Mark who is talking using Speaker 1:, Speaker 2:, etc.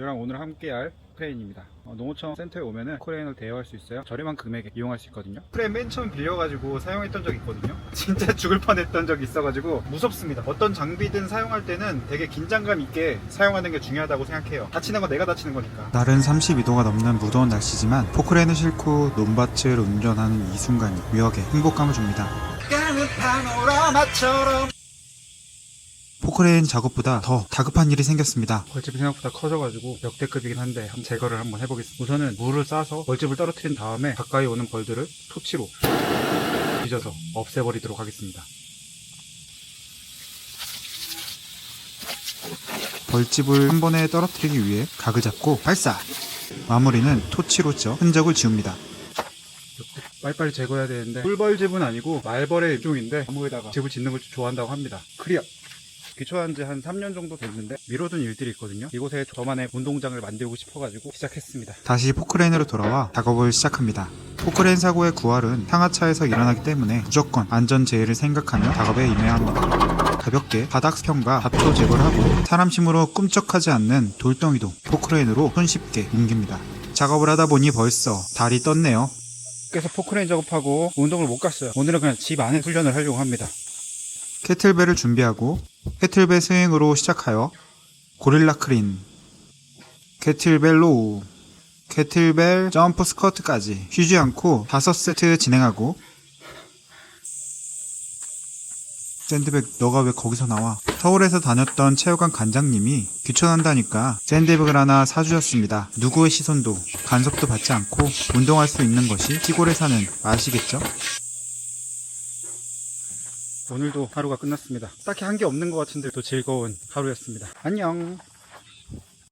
Speaker 1: 저랑 오늘 함께할 크레인입니다. 어, 농어청 센터에 오면은 크레인을 대여할 수 있어요. 저렴한 금액에 이용할 수 있거든요. 크레인 맨 처음 빌려가지고 사용했던 적 있거든요. 진짜 죽을 뻔했던 적이 있어가지고 무섭습니다. 어떤 장비든 사용할 때는 되게 긴장감 있게 사용하는 게 중요하다고 생각해요. 다치는 건 내가 다치는 거니까.
Speaker 2: 날은 32도가 넘는 무더운 날씨지만 포크레인을 싣고 논밭을 운전하는 이 순간이 묘하게 행복감을 줍니다.
Speaker 1: 파노라마처럼
Speaker 2: 포크레인 작업보다 더 다급한 일이 생겼습니다.
Speaker 1: 벌집이 생각보다 커져가지고 역대급이긴 한데 한번 제거를 한번 해보겠습니다. 우선은 물을 싸서 벌집을 떨어뜨린 다음에 가까이 오는 벌들을 토치로 뒤져서 없애버리도록 하겠습니다.
Speaker 2: 벌집을 한 번에 떨어뜨리기 위해 각을 잡고 발사! 마무리는 토치로 쳐 흔적을 지웁니다.
Speaker 1: 빨리빨리 제거해야 되는데 꿀벌집은 아니고 말벌의 일종인데 나무에다가 집을 짓는 걸 좋아한다고 합니다. 클리어! 기초한 지 한 3년 정도 됐는데 미뤄둔 일들이 있거든요. 이곳에 저만의 운동장을 만들고 싶어가지고 시작했습니다.
Speaker 2: 다시 포크레인으로 돌아와 작업을 시작합니다. 포크레인 사고의 구할은 상하차에서 일어나기 때문에 무조건 안전제해를 생각하며 작업에 임해야 합니다. 가볍게 바닥편과 잡초 제거를 하고 사람 힘으로 꿈쩍하지 않는 돌덩이도 포크레인으로 손쉽게 옮깁니다. 작업을 하다 보니 벌써 달이 떴네요.
Speaker 1: 그래서 포크레인 작업하고 운동을 못 갔어요. 오늘은 그냥 집 안에 훈련을 하려고 합니다.
Speaker 2: 캐틀벨을 준비하고 캐틀벨 스윙으로 시작하여 고릴라 크린 캐틀벨 로우 캐틀벨 점프 스쿼트까지 쉬지 않고 5세트 진행하고 샌드백 너가 왜 거기서 나와 서울에서 다녔던 체육관 관장님이 귀촌한다니까 샌드백을 하나 사주셨습니다 누구의 시선도 간섭도 받지 않고 운동할 수 있는 것이 시골에 사는 맛이겠죠?
Speaker 1: 오늘도 하루가 끝났습니다. 딱히 한 게 없는 것 같은데 또 즐거운 하루였습니다. 안녕.